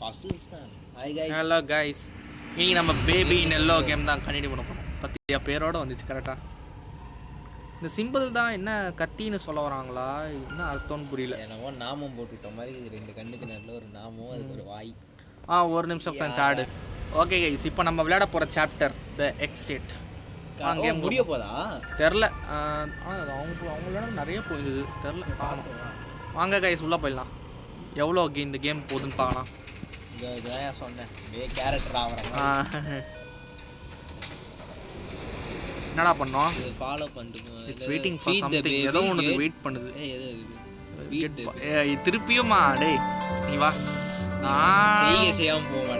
Hello guys இனி நம்ம baby நெல்லோ game தான் கண்டினியூ பண்ண போகிறோம் பத்தியா பேரோட வந்துச்சு கரெக்டாக இந்த சிம்பிள் தான் என்ன கத்தின்னு சொல்ல வராங்களா? என்ன அர்த்தம்னு புரியல. என்னமோ நாமம் போட்டுவிட்ட மாதிரி இது ரெண்டு கண்ணுக்கு நல்ல ஒரு நாமம் அதுக்கு ஒரு வாய். ஆ ஒரு நிமிஷம் ஃப்ரெண்ட்ஸ் ஆடு. ஓகே கைஸ் இப்போ நம்ம விளையாட போகிற சாப்டர் த எக்ஸிட் கேம் முடிய போதா? தெரில அவங்க அவங்க விளையாட நிறைய போயிருது. தெரில வாங்க கைஸ் உள்ளே போயிடலாம். எவ்வளோ இந்த கேம் போகுதுன்னு பார்க்கலாம். சொன்னேன். அப்படியே கேரக்டர் ஆகிறேன். என்னடா பண்ணோம்? இது ஃபாலோ பண்ணிட்டு இட்ஸ் வெயிட்டிங் ஃபார் சம்திங் ஏதோ ஒன்று வெயிட் பண்ணுது. இது. திருப்பியுமா டேய். நீ வா. நான் செய்ய செய்யாம போக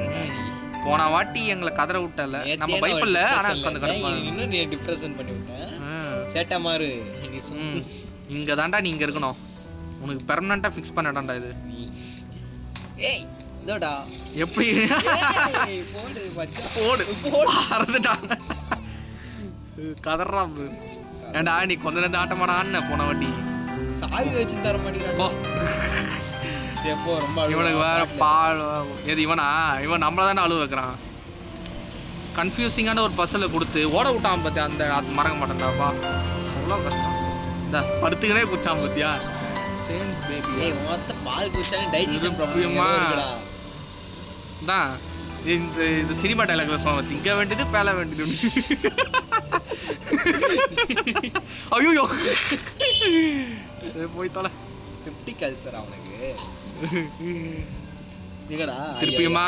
போன வாட்டி எங்களை கதற விட்டல நம்ம நேத்தியே பைப்பில் நான் ஆனால் depression கொஞ்சம் ல கடுப்பா இருந்தேன். இன்னும் நீ டிப்ரெஷன் பண்ணி விட்டேன் சேட்டா மாறு நீ இங்கே தாண்டா நீ இங்கே இருக்கணும். உனக்கு பெர்மனண்ட்டாக ஃபிக்ஸ் பண்ணடாண்டா இது. ஏய் இதோடா எப்படி? போடு போடு. மறந்துட்டாங்க. கதறான். ஏன்டா நீ கொஞ்ச நேரத்து ஆட்டமாடான்னு போன வாட்டி. சாவி வச்சு தர மாட்டேங்கிறான் போ. சரி போ ரொம்ப. இவனுக்கு வேற பால் எது இவனா? இவன் நம்மள தானே அழுவ வைக்கிறான். கன்ஃபியூசிங்கான ஒரு பஸ்ஸில் கொடுத்து ஓட விட்டான் பார்த்தியா அந்த அது மறக்க மாட்டேன்டாப்பா அவ்வளோ கஷ்டம். இந்த படுத்துக்கினே குச்சான் பார்த்தியா சேஞ்ச் பேபி ஏய் மொத்த பால் குடிச்சாலும் டைஜஷன்? ப்ராப்ளம் தான். இந்த இது சினிமா டைலாக்ல சொல்லுவாங்க திங்க வேண்டியது பேல வேண்டியது. ஐயோ போய் தொலை. ஃபிஃப்டி கல்ச்சர் அவனுக்கு திருப்பியுமா?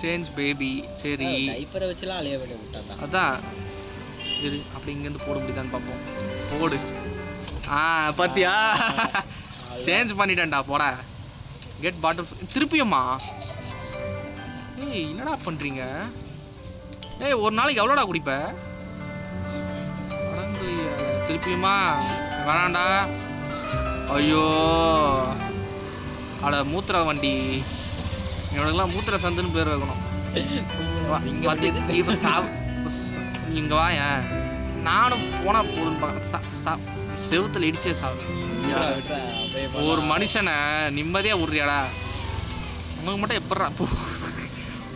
சேஞ்ச் பேபி சரி. டைப்பரை வச்சுலாம் அலைய வேண்டிய அதான். இரு அப்படி இங்கேருந்து போட முடியுதான்னு பார்ப்போம். போடு. ஆ பாத்தியா? சேஞ்ச் பண்ணிட்டேன்டா போட. கெட் பாட்டில் திருப்பியுமா? ஏய் என்னடா பண்ணுறீங்க ஏய் ஒரு நாளைக்கு எவ்வளோடா குடிப்ப? அடங்கையா. திருப்பியுமா? வேணாண்டா. ஐயோ. அட மூத்திர வண்டி. இவனுக்கெல்லாம் மூத்திர சந்துன்னு பேர் வைக்கணும். இப்ப நீ இங்க வாயேன் நானும் போனா போதும் பார்க்கறேன். சா சா செவுத்துல இடிச்சே பண்ணலாம். ஒரு மனுஷனை நிம்மதியா விட்றியாடா? உனக்கு மட்டும் எப்பட்றா போ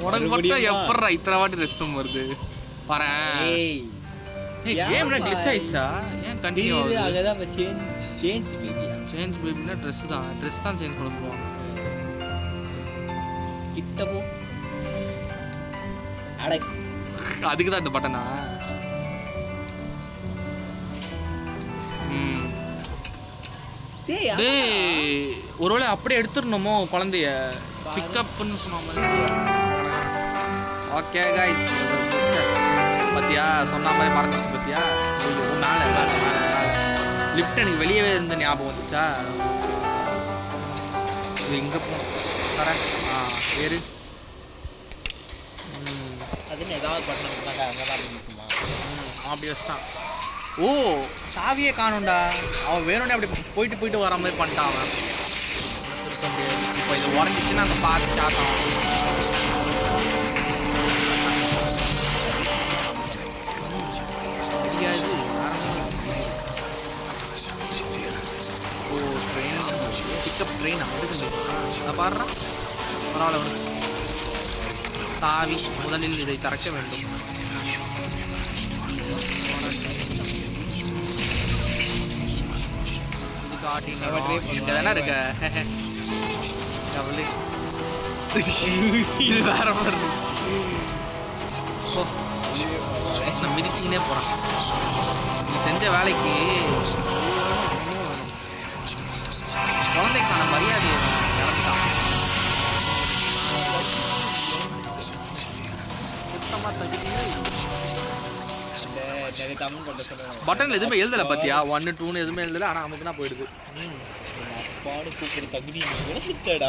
உனக்கு மட்டும்? எப்பட்றா இத்தனை வாட்டி ரெஸ்ட் ரூம் வருது? வரேன் ஏய் பாய்? கிளிச் ஆயிடுச்சா? ஏன் கண்டினியூ ஆகுது? அங்கதான் சேஞ்ச் சேஞ்ச் சேஞ்ச் பேபினா ட்ரெஸ் தான். ட்ரெஸ் தான் சேஞ்ச் பண்ண போவாங்க கிட்ட போ. அட. அதுக்கு தான் இந்த பட்டனா ஒருவேளை அப்படியே எடுத்துடணுமோ குழந்தைய? பிக்கப்னு சொன்ன ஓகே கைஸ் பத்தியா? சொன்ன மாதிரி மறந்துச்சு பத்தியா? ஐயோ மேலே மேலே மேலே லிஃப்ட் எனக்கு வெளியவே இருந்து ஞாபகம் வந்துச்சா? இது இங்கே போ. தரேன். ஆ ம். அதுன்னு ஏதாவது பண்ணணும்னாக்கா ஓ சாவியே காணும்டா. அவன் வேணும்னே அப்படி போயிட்டு போயிட்டு வர மாதிரி பண்ணிட்டான் அவன். இப்போ இது உடஞ்சிச்சுன்னா அங்கே பார்த்து சாத்தான் பிக்கப் ட்ரெயின் நான் பாடுறான் பரவாயில்ல விடு. சாவி முதலில் இதை திறக்க வேண்டும். இருக்க. இது வேற மாதிரி. நான் மிதிச்சுக்கினே போறான் நீ செஞ்ச வேலைக்கு சொல்லுவேன் பட்டன்ல எதுவுமே எழுதல பாத்தியா? ஒன்னு டூன்னு எதுவுமே எழுதல. ஆனா அமுக்குனா போயிடுது. அப்பாடு கூப்பிடு தகுதி எடுத்துடா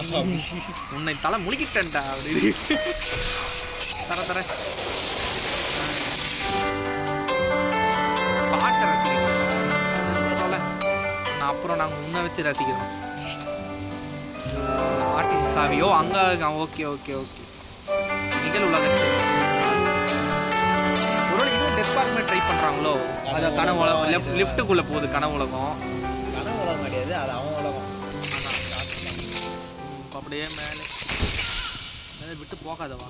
உன்னை தலை முழுக்கிட்டேன்டா அப்படின்னு தர தர. பாட்டை ரசிக்கிறோம். நான் அப்புறம் நாங்கள் முன்ன வச்சு ரசிக்கிறோம். பாட்டின் சாவியோ அங்கே ஓகே ஓகே ஓகே. நிகழ் உலகத்தில் டெபார்ட்மெண்ட் ட்ரை பண்ணுறாங்களோ அது கனவு உலகம் லெஃப்ட் லிஃப்ட்டுக்குள்ளே போகுது கனவு உலகம். கனவு உலகம் கிடையாது அது அவன் உலகம். அப்படியே மேலே. அதை விட்டு போகாதவா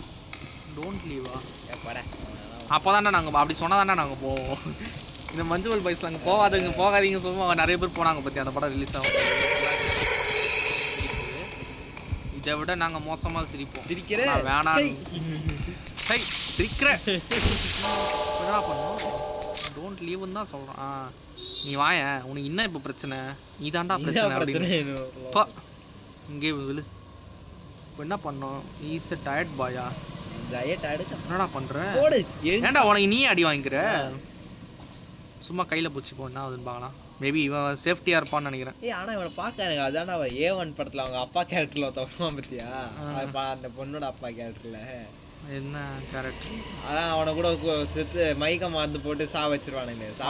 டோன்ட் லீவா போட. அப்போ தானே நாங்கள் அப்படி சொன்னால் தானே நாங்கள் போவோம். இந்த மஞ்சுவல் பைஸில் அங்கே போகாதீங்க போகாதீங்க சொல்லுவோம் நிறைய பேர் போனாங்க பற்றி அந்த படம் ரிலீஸ் ஆகும். இதை விட நாங்கள் மோசமாக சிரிப்போம். சிரிக்கிற நான் வேணாம் சை. சை சிரிக்கிற என்னடா பண்ணும் டோன்ட் லீவுன்னு தான் சொல்கிறான் நீ வாயேன் உனக்கு என்ன இப்போ பிரச்சனை? நீ தான்டா பிரச்சனை இதான் அப்படின்னு. பிரச்சனை பா. இங்கே விழு. இப்போ என்ன பண்ணோம்? ஈஸ் அ டயர்ட் பாயா என்னடா பண்ணுற போடு. எழுந்து ஏன்டா உனக்கு நீ அடி வாங்கிக்கிற? சும்மா கையில் பிடிச்சி போனா அதுன்னு பார்க்கலாம். மேபி இவன் சேஃப்டியாக இருப்பான்னு நினைக்கிறேன். ஏய் ஆனா இவனை பார்க்க எனக்கு அதான்டா அவன் ஏ ஒன் படத்துல அவங்க அப்பா கேரக்டர்ல ஒருத்தவன் பத்தியா? அவன் பா- அந்த பொண்ணோட அப்பா கேரக்டர்ல என்ன கரெக்ட் அதான் அவனை கூட செத்து மயக்க மருந்து போட்டு சா வச்சிருவானுங்க சா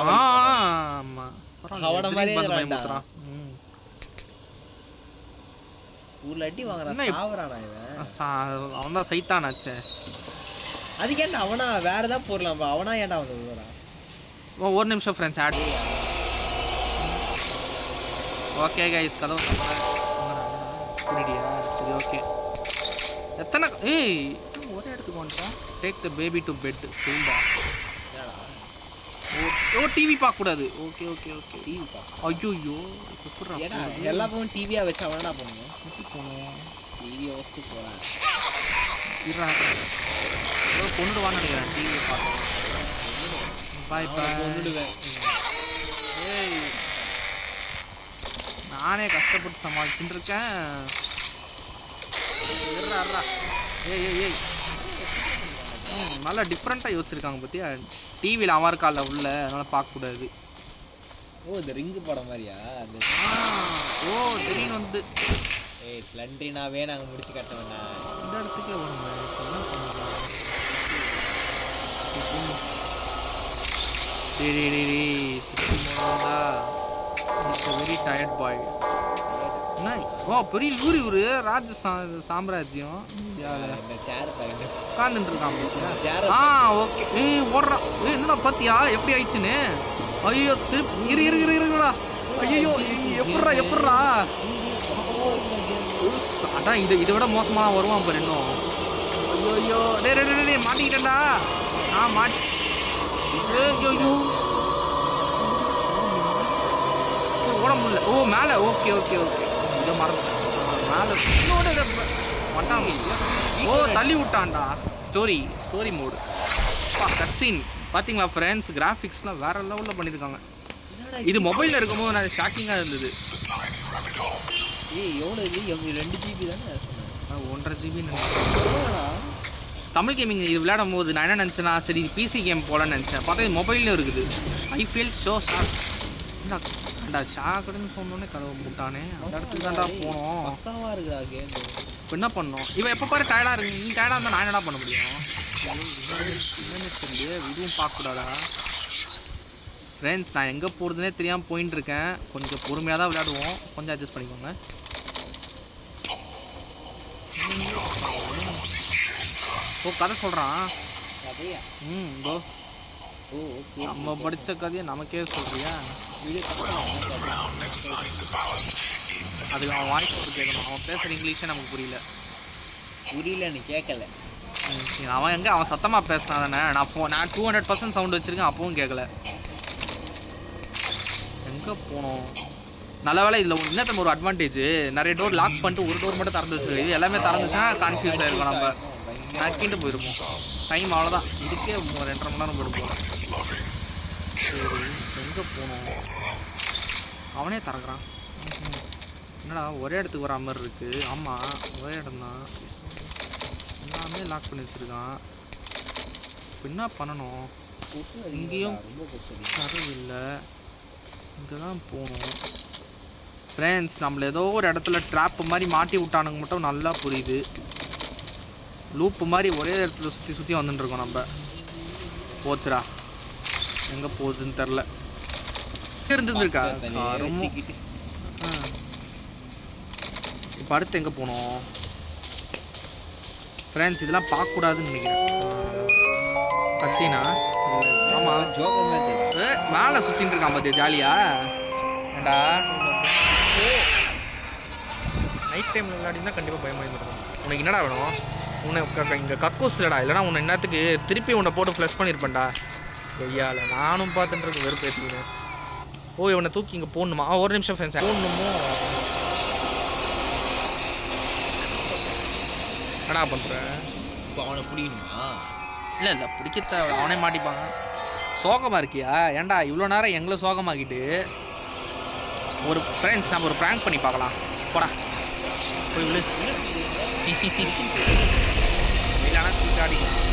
ஆமாம் அவன மாதிரியே அடி வாங்குறான் சாவறானா இவன் அவன் தான் சைத்தானாச்சே அதுக்கு ஏன்டா அவனா வேற ஏதாவது போடலாம் அவனா ஏன்டா வந்து ஓ, ஒரு நிமிஷம் ஃப்ரெண்ட்ஸ் ஆட் ஓகே கைஸ் கதவு சரி ஓகே எத்தனை ஏய் ஒரே இடத்துக்கு வந்துட்டோம் take the baby to bed சரிடா ஓ டிவி பார்க்கக்கூடாது. Okay okay okay. டிவி பார்க்க ஐயோ ஏடா எல்லா பக்கம் டிவியா வச்சு அவனா பண்ணுவோம் எப்படி போகணும் டிவியை வச்சுட்டு போறான் இருடா. ஏதோ கொண்டுடுவான்னு நினைக்கிறேன் டிவியை பார்த்தோம் பாய் பாய் கொண்டுடுவேன் ஏய். நானே கஷ்டப்பட்டு சமாளிச்சுட்டு இருக்கேன். ஏய் ஏய் ஏய். நல்லா டிஃப்ரெண்ட்டாக யோசிச்சிருக்காங்க பத்தியா? டிவியில் அவன் இருக்கால உள்ள அதனால பார்க்கக்கூடாது. ஓ இந்த ரிங்கு படம் மாதிரியா? அந்த ஓ திடீர்னு வந்து. ஏய் ஸ்லண்ட்ரினாவே நாங்க முடிச்சு கட்டவேண்ணா இந்த இடத்துக்கே டேய் வெரி டயர்ட் பாய் என்ன ஓ பெரிய ஊர் இவரு. ராஜ சாம்ராஜ்யம். உட்காந்துட்டு இருக்கான் ஆ ஓகே. ஏய் ஓடுறான் ஏய் என்னடா பாத்தியா? எப்படி ஆயிடுச்சுன்னு? ஐயோ திருப்பி இரு இரு இரு இருடா ஐயோ எப்பட்றா எப்பட்றா? அதான் இது இதை விட மோசமாக வருவான் பாரு இன்னும். ஐயோ ஐயோ டே டே டே, டே மாட்டிக்கிட்டேன்டா. ஆ மாட்டி ஐயோ ஓட முடியல ஓ மேலே. Okay okay okay. இதை மறந்துட்டேன். மேலே வட்டான் ஓ தள்ளி விட்டான்டா. ஸ்டோரி ஸ்டோரி மோடு கட்சீன் பார்த்தீங்களா ஃப்ரெண்ட்ஸ் கிராஃபிக்ஸ்லாம் வேற லெவலில் பண்ணியிருக்காங்க இது மொபைலில் இருக்கும்போது நான் ஷாக்கிங்காக இருந்தது. ஏய் எவ்வளோ இது? எவ்வளோ ரெண்டு ஜிபி தானே? ஒன்றரை எவ்வளோடா தமிழ் கேமிங் இது விளையாடும் போது நான் என்ன நினச்சேன்னா சரி பிசி கேம் போலன்னு நினச்சேன். பார்த்தா இது மொபைல்லையும் இருக்குது. ஐ ஃபீல் ஷோ ஷாக் ஏண்டா ஷாக்குன்னு சொன்னோன்னே கதவு போட்டானே அந்த இடத்துக்கு தான்டா போனோம். பக்காவா இருக்குடா கேம் இப்போ என்ன பண்ணோம்? இவன் எப்போ பாரு டயர்டாக இருக்கு. நீ டயர்டாக இருந்தால் நான் என்னடா பண்ண முடியும்? இதுவும் பார்க்கக்கூடாதா? ஃப்ரெண்ட்ஸ் நான் எங்கே போகிறதுனே தெரியாமல் போயின்னு இருக்கேன் கொஞ்சம் பொறுமையாக தான் விளையாடுவோம். கொஞ்சம் அட்ஜஸ்ட் பண்ணிக்கோங்க. ஓ கதை சொல்கிறான் கதையா? ம் இதோ. ஓ நம்ம படித்த கதையை நமக்கே சொல்கிறியா அதுக்கு அவன் வாய்ஸ் கேட்கணும் அவன் பேசுகிற இங்கிலீஷே நமக்கு புரியல. புரியல நீ கேட்கல அவன் எங்கே? அவன் சத்தமாக பேசினா தானே. நான் ஃபோ நான் டூ ஹண்ட்ரட் பர்சன்ட் சவுண்ட் வச்சுருக்கேன் அப்பவும் கேட்கல எங்கே போனோம்? நல்ல வேலை இதில் என்ன தெரியுமா ஒரு அட்வான்டேஜ் நிறைய டோர் லாக் பண்ணிட்டு ஒரு டோர் மட்டும் திறந்து வச்சிருக்கு இது எல்லாமே திறந்துச்சுன்னா கன்ஃபியூஸ் ஆயிருக்கும் நம்ம. நக்கிட்டு போயிருப்போம் டைம் அவ்வளோதான் இதுக்கே ரெண்டரை மணி நேரம் போயிருப்போம் சரி எங்கே போனோம் அவனே திறக்கிறான். என்னடா ஒரே இடத்துக்கு வரா மாதிரி இருக்குது ஆமாம் ஒரே இடம் தான் எல்லாமே லாக் பண்ணி வச்சுருக்கான். இப்போ என்ன பண்ணணும்? இங்கேயும் ரொம்ப கதவு இல்லை. இங்கே தான் போகணும். ஃப்ரெண்ட்ஸ் நம்மள ஏதோ ஒரு இடத்துல ட்ராப்பு மாதிரி மாட்டி விட்டானுங்க மட்டும் நல்லா புரியுது. லூப்பு மாதிரி ஒரே இடத்துல சுற்றி சுற்றி வந்துட்டுருக்கோம் நம்ம. போச்சுடா. எங்கே போகுதுன்னு தெரில இருந்துருக்கா ரொம்ப இப்போ அடுத்து எங்கே போனோம்? ஃப்ரெண்ட்ஸ் இதெல்லாம் பார்க்கக்கூடாதுன்னு நினைக்கிறேன். கட்சினா ஆமாம் ஜோக்கர் தெரியும். மேலே சுற்றிட்டு இருக்கான் பார்த்தியா ஜாலியா? ஏண்டா? நைட் டைமில் விளையாடினா கண்டிப்பாக பயமாக இருந்திருக்கும். உனக்கு என்னடா வேணும்? உன்னை க- இங்க கக்கூஸ் இல்லடா இல்லைனா உன்னை என்னத்துக்கு திருப்பி உன்னை போட்டு ஃப்ளஷ் பண்ணியிருப்பேன்டா ஐயால நானும் பார்த்துட்டு இருக்க வெறுப்பு ஏற்றிக்கினேன் ஓ இவனை தூக்கி இங்கே போடணுமா? ஆ, ஒரு நிமிஷம் ஃப்ரெண்ட்ஸ் போடணுமோ? என்னடா பண்ணுற இப்போ அவனை பிடிக்கணுமா? இல்லை இல்லை பிடிக்க தேவை அவனே மாட்டிப்பான். சோகமாக இருக்கியா? ஏன்டா இவ்வளோ நேரம் எங்களை சோகமாக்கிட்டு ஒரு ஃப்ரெண்ட்ஸ் நம்ம ஒரு ப்ராங்க் பண்ணி பார்க்கலாம். போடா. போய் விழு. இல்லைனா தூக்கி அடிக்கலாம்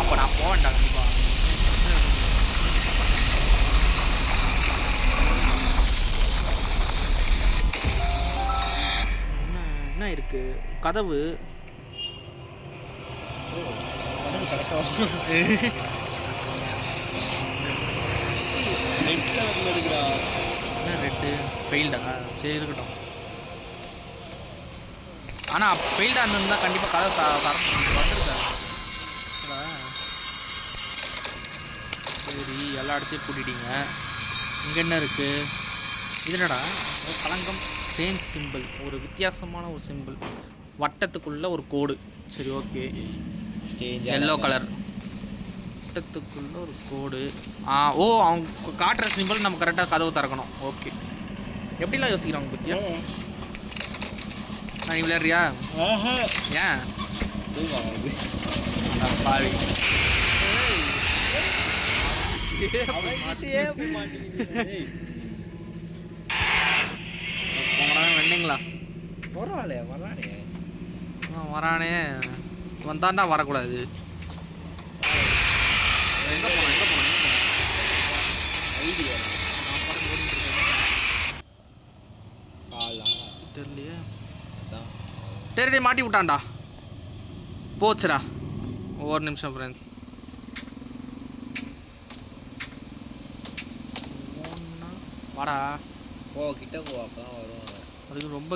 அப்போ நான் போவேன்டா. கண்டிப்பாக என்ன இருக்கு. கதவு. என்ன ரெட்டு ஃபெயில்டா சரி இருக்கட்டும். ஆனால் ஃபெயில்டாக இருந்திருந்தா கண்டிப்பாக கதை த வந்துருக்காரு சரி. எல்லா இடத்தையும் கூட்டிட்டீங்க. இங்கே என்ன இருக்குது இது என்னடா? ஒரு சேஞ்ச் சிம்பிள் ஒரு வித்தியாசமான ஒரு சிம்பிள் வட்டத்துக்குள்ள ஒரு கோடு. சரி ஓகே எல்லோ கலர் வட்டத்துக்குள்ள ஒரு கோடு. ஆ ஓ அவங்க காட்டுற சிம்பிள் நம்ம கரெக்டாக கதவு திறக்கணும். ஓகே எப்படிலாம் யோசிக்கிறாங்க பத்தியா? நான் விளையாடுறியா ஆஹா. ஏன்? பாவி. அவன்கிட்டயே வெண்ணீங்களா பரவாயில்லையே வரானே. வரானே வந்தாண்டா வரக்கூடாது. எங்கே போனோம் எங்கே ஐடியா. தெரியலையே. மாட்டி விட்டான்டா. போச்சுடா. ஒரு நிமிஷம் ஃப்ரெண்ட்ஸ் வாடா. போ கிட்ட போ அப்பதான் வரும். அதுக்கு ரொம்ப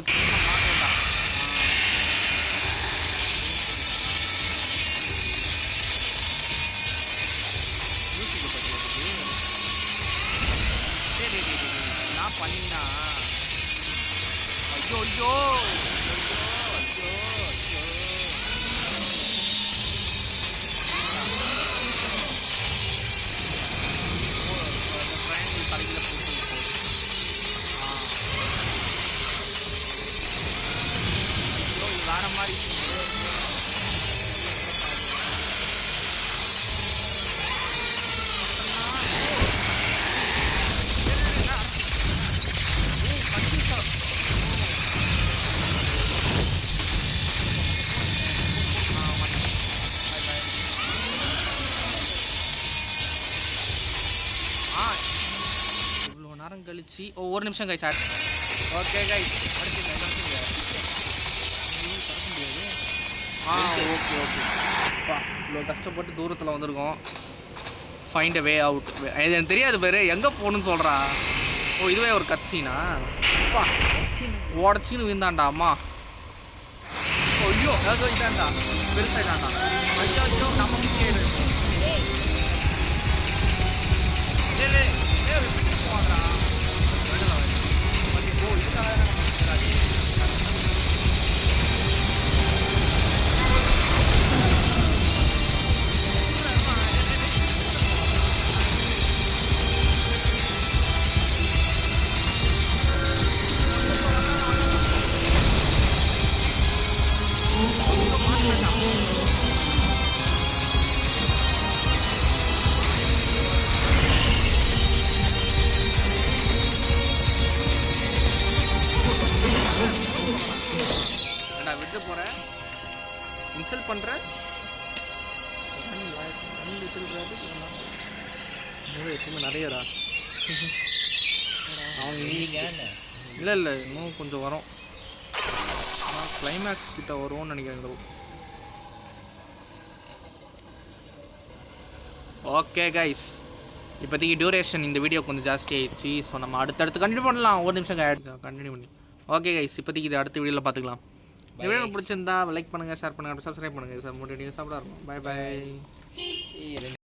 நேரம் ஓ ஒரு நிமிஷம் கை சார் ஓகே கை ஆ ஓகே ஓகே அப்பா இவ்வளோ கஷ்டப்பட்டு தூரத்தில் வந்திருக்கோம். ஃபைண்ட் அ வே அவுட் எனக்கு தெரியாது பேர் எங்கே போகணும்னு சொல்கிறா ஓ இதுவே ஒரு கட்சினா அப்பா உடச்சின்னு விழுந்தாண்டா அம்மா. ஓ, ஐயோ ஏதோ இதாண்டா ஐயோ ஐயோ. இல்லை இல்லை இன்னும் கொஞ்சம் வரும். கிளைமேக்ஸ் கிட்ட வரும்னு நினைக்கிறேன் ஓகே கைஸ் இப்போதைக்கு டியூரேஷன் இந்த வீடியோ கொஞ்சம் ஜாஸ்தி ஆயிடுச்சு. ஸோ நம்ம அடுத்தடுத்து கண்டினியூ பண்ணலாம். ஒரு நிமிஷம் கண்டினியூ பண்ணி. ஓகே கைஸ் இப்போதைக்கு இது அடுத்த வீடியோவில் பார்த்துக்கலாம். இந்த வீடியோ பிடிச்சிருந்தா லைக் பண்ணுங்கள் ஷேர் பண்ணுங்கள் சப்ஸ்கிரைப் பண்ணுங்கள் சார் முடியும் சாப்பிட இருக்கும் பை பை ஏய்,